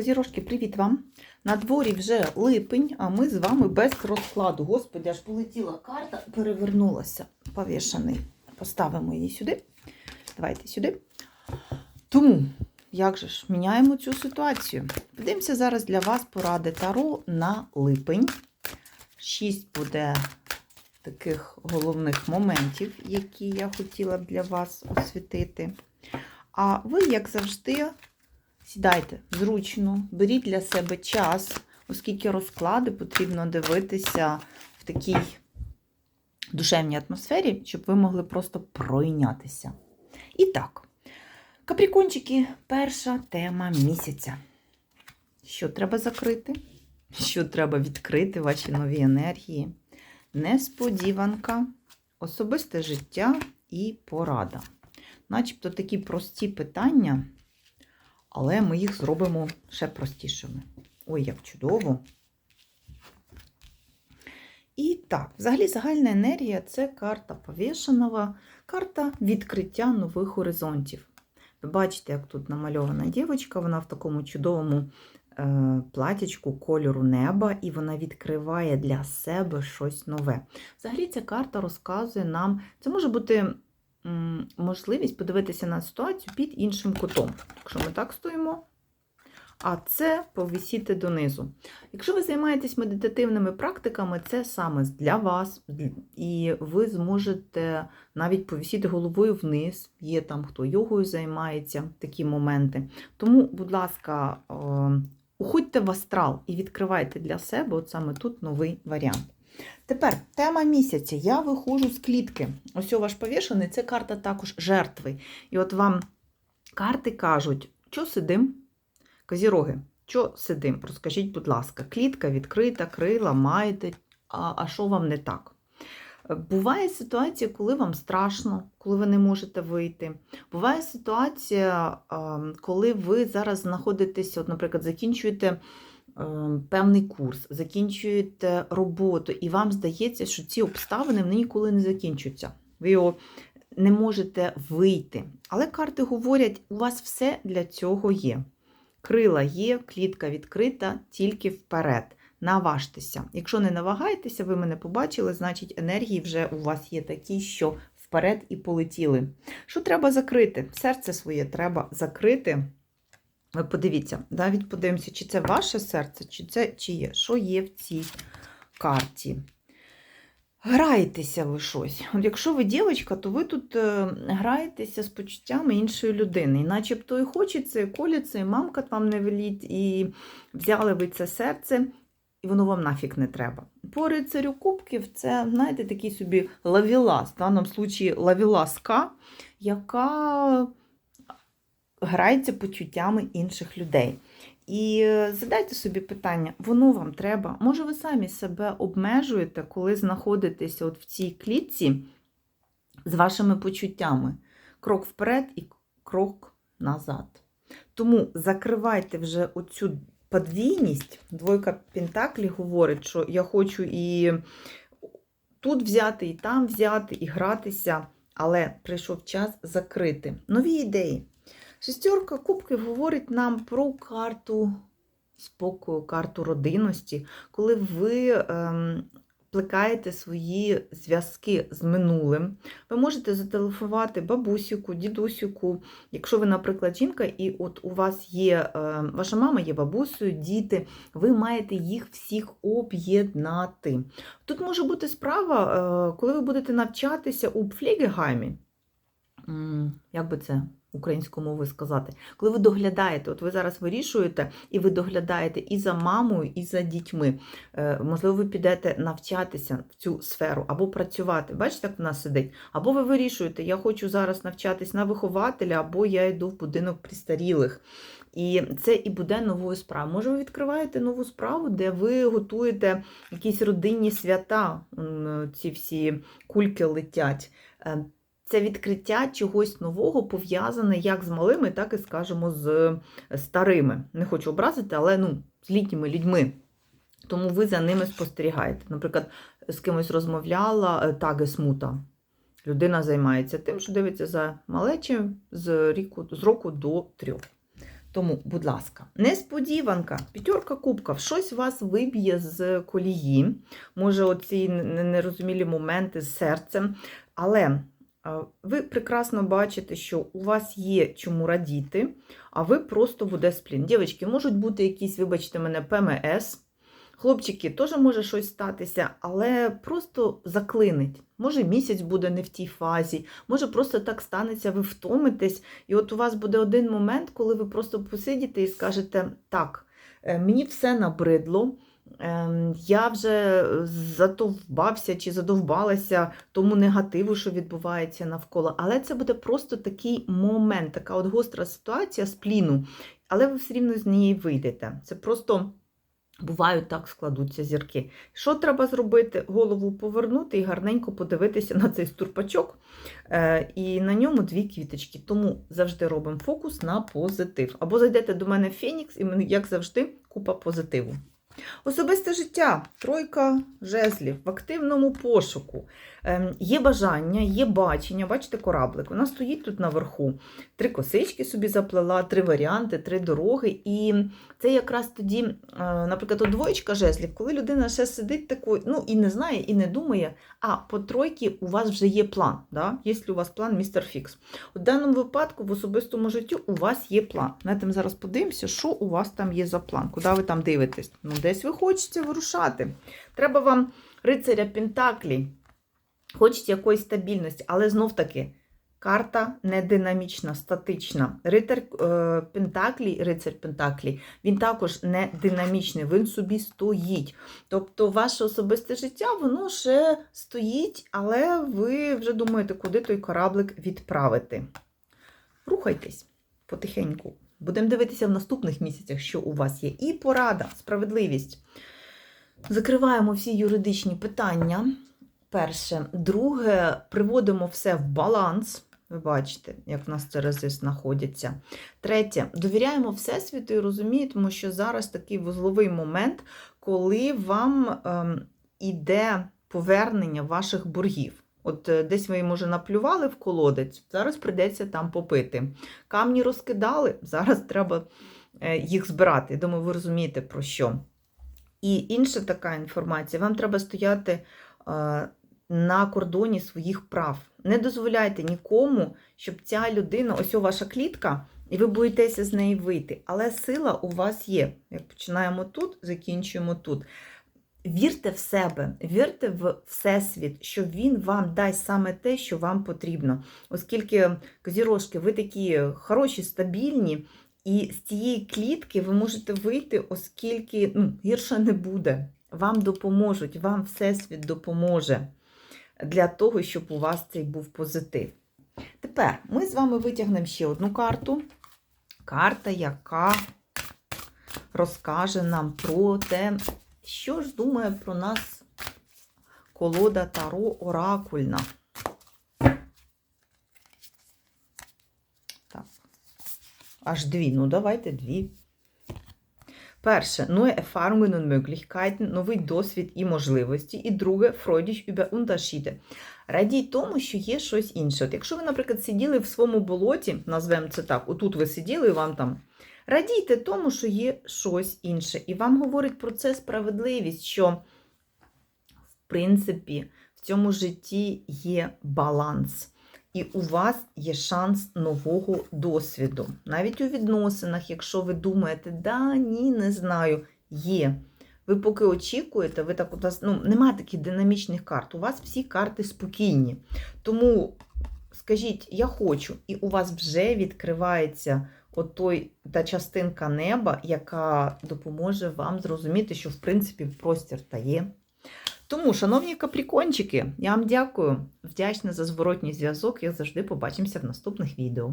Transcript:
Зірошки, привіт вам! На дворі вже липень, а ми з вами без розкладу. Господи, аж полетіла карта, перевернулася. Повішаний. Поставимо її сюди. Давайте сюди. Тому, як же ж, міняємо цю ситуацію. Подивимося зараз для вас поради Таро на липень. Шість буде таких головних моментів, які я хотіла б для вас освітити. А ви, як завжди, Сідайте зручно, беріть для себе час, оскільки розклади потрібно дивитися в такій душевній атмосфері, щоб ви могли просто пройнятися. І так, каприкончики, перша тема місяця. Що треба закрити? Що треба відкрити ваші нові енергії? Несподіванка, особисте життя і порада. Начебто такі прості питання але ми їх зробимо ще простішими. Ой, як чудово. І так, взагалі загальна енергія це карта повішеного, карта відкриття нових горизонтів. Ви бачите, як тут намальована дівчинка, вона в такому чудовому е, платячку кольору неба, і вона відкриває для себе щось нове. Взагалі, ця карта розказує нам, це може бути можливість подивитися на ситуацію під іншим кутом. Якщо ми так стоїмо, а це повисіти донизу. Якщо ви займаєтесь медитативними практиками, це саме для вас, і ви зможете навіть повісіти головою вниз. Є там, хто йогою займається, такі моменти. Тому, будь ласка, уходьте в астрал і відкривайте для себе от саме тут новий варіант. Тепер тема місяця. Я виходжу з клітки. Ось у ваш повішений, це карта також жертви. І от вам карти кажуть, що сидим? Козіроги, що сидим? Розкажіть, будь ласка, клітка відкрита, крила, маєте, а, що вам не так? Буває ситуація, коли вам страшно, коли ви не можете вийти. Буває ситуація, коли ви зараз знаходитеся, от, наприклад, закінчуєте певний курс, закінчуєте роботу, і вам здається, що ці обставини вони ніколи не закінчуються. Ви його не можете вийти. Але карти говорять, у вас все для цього є. Крила є, клітка відкрита, тільки вперед. Наважтеся. Якщо не навагаєтеся, ви мене побачили, значить енергії вже у вас є такі, що вперед і полетіли. Що треба закрити? Серце своє треба закрити. Ви подивіться, навіть подивимося, чи це ваше серце, чи це чиє, що є в цій карті. Граєтеся ви щось. От Якщо ви дівчинка, то ви тут е, граєтеся з почуттями іншої людини. І начебто і хочеться, і коліться, і мамка вам не веліть, і взяли ви це серце, і воно вам нафіг не треба. По рицарю кубків це, знаєте, такий собі лавілас, в даному случаї лавіласка, яка грається почуттями інших людей. І е, задайте собі питання, воно вам треба? Може, ви самі себе обмежуєте, коли знаходитеся от в цій клітці з вашими почуттями? Крок вперед і крок назад. Тому закривайте вже оцю подвійність. Двойка Пентаклі говорить, що я хочу і тут взяти, і там взяти, і гратися, але прийшов час закрити нові ідеї. Шестерка кубків говорить нам про карту спокою, карту родинності, коли ви ем, плекаєте свої зв'язки з минулим. Ви можете зателефонувати бабусіку, дідусіку, якщо ви, наприклад, жінка, і от у вас є, е, ваша мама є бабусею, діти, ви маєте їх всіх об'єднати. Тут може бути справа, е, коли ви будете навчатися у Пфлігегаймі, як би це українською мовою сказати, коли ви доглядаєте, от ви зараз вирішуєте, і ви доглядаєте і за мамою, і за дітьми. Е, можливо, ви підете навчатися в цю сферу або працювати. Бачите, як в нас сидить? Або ви вирішуєте, я хочу зараз навчатись на вихователя, або я йду в будинок пристарілих. І це і буде новою справою. Може, ви відкриваєте нову справу, де ви готуєте якісь родинні свята, ці всі кульки летять. Е, це відкриття чогось нового пов'язане як з малими, так і, скажімо, з старими. Не хочу образити, але ну, з літніми людьми. Тому ви за ними спостерігаєте. Наприклад, з кимось розмовляла е, таги смута. Людина займається тим, що дивиться за малечим з, ріку, з року до трьох. Тому, будь ласка, несподіванка, п'ятерка кубків, щось вас виб'є з колії, може, оці нерозумілі моменти з серцем. Але ви прекрасно бачите, що у вас є чому радіти, а ви просто буде сплін. Дівчатки, можуть бути якісь, вибачте мене, ПМС. Хлопчики, теж може щось статися, але просто заклинить. Може, місяць буде не в тій фазі, може, просто так станеться, ви втомитесь, і от у вас буде один момент, коли ви просто посидіте і скажете: так, е, мені все набридло. Ем, Я вже задовбався чи задовбалася тому негативу, що відбувається навколо. Але це буде просто такий момент, така от гостра ситуація з пліну, але ви все рівно з неї вийдете. Це просто бувають так складуться зірки. Що треба зробити? Голову повернути і гарненько подивитися на цей стурпачок. Е, і на ньому дві квіточки. Тому завжди робимо фокус на позитив. Або зайдете до мене в Фенікс, і як завжди, купа позитиву. Особисте життя, тройка жезлів в активному пошуку. Ем, є бажання, є бачення. Бачите, кораблик. Вона стоїть тут наверху. Три косички собі заплела, три варіанти, три дороги. І це якраз тоді, е, наприклад, двоєчка жезлів, коли людина ще сидить такою, ну і не знає, і не думає, а по тройці у вас вже є план. Да? Є у вас план містер Фікс. У даному випадку в особистому житті у вас є план. Знаєте, ми зараз подивимося, що у вас там є за план, куди ви там дивитесь. Ну, десь ви хочете вирушати. Треба вам рицаря Пентаклі, хочете якоїсь стабільності, але знов таки. Карта не динамічна, статична. Ритар е, Пентаклі, рицар Пентаклі, він також не динамічний, він собі стоїть. Тобто, ваше особисте життя, воно ще стоїть, але ви вже думаєте, куди той кораблик відправити. Рухайтесь потихеньку. Будемо дивитися в наступних місяцях, що у вас є. І порада, справедливість. Закриваємо всі юридичні питання. Перше. Друге, приводимо все в баланс. Ви бачите, як в нас терези знаходяться. Третє, довіряємо Всесвіту і розуміємо, що зараз такий вузловий момент, коли вам ем, іде повернення ваших боргів. От е, десь ви, може, наплювали в колодець, зараз прийдеться там попити. Камні розкидали, зараз треба е, їх збирати. Я думаю, ви розумієте про що. І інша така інформація: вам треба стояти на кордоні своїх прав. Не дозволяйте нікому, щоб ця людина, ось ваша клітка, і ви боїтеся з неї вийти. Але сила у вас є. Як починаємо тут, закінчуємо тут. Вірте в себе, вірте в Всесвіт, що він вам дасть саме те, що вам потрібно. Оскільки, козірожки, ви такі хороші, стабільні, і з цієї клітки ви можете вийти, оскільки ну, гірше не буде. Вам допоможуть, вам Всесвіт допоможе для того, щоб у вас цей був позитив. Тепер ми з вами витягнемо ще одну карту. Карта, яка розкаже нам про те, що ж думає про нас колода Таро Оракульна. Так. Аж дві. Ну, давайте дві. Перше, neue Erfahrungen und Möglichkeiten, новий досвід і можливості. І друге, freudig über Unterschiede. Радій тому, що є щось інше. От якщо ви, наприклад, сиділи в своєму болоті, назвемо це так, отут ви сиділи і вам там. Радійте тому, що є щось інше. І вам говорить про це справедливість, що, в принципі, в цьому житті є баланс. І у вас є шанс нового досвіду. Навіть у відносинах, якщо ви думаєте, да, ні, не знаю, є. Ви поки очікуєте, ви так от, ну, немає таких динамічних карт. У вас всі карти спокійні. Тому скажіть, я хочу, і у вас вже відкривається отой, та частинка неба, яка допоможе вам зрозуміти, що в принципі простір та є. Тому, шановні капрікончики, я вам дякую. Вдячна за зворотній зв'язок. Як завжди, побачимося в наступних відео.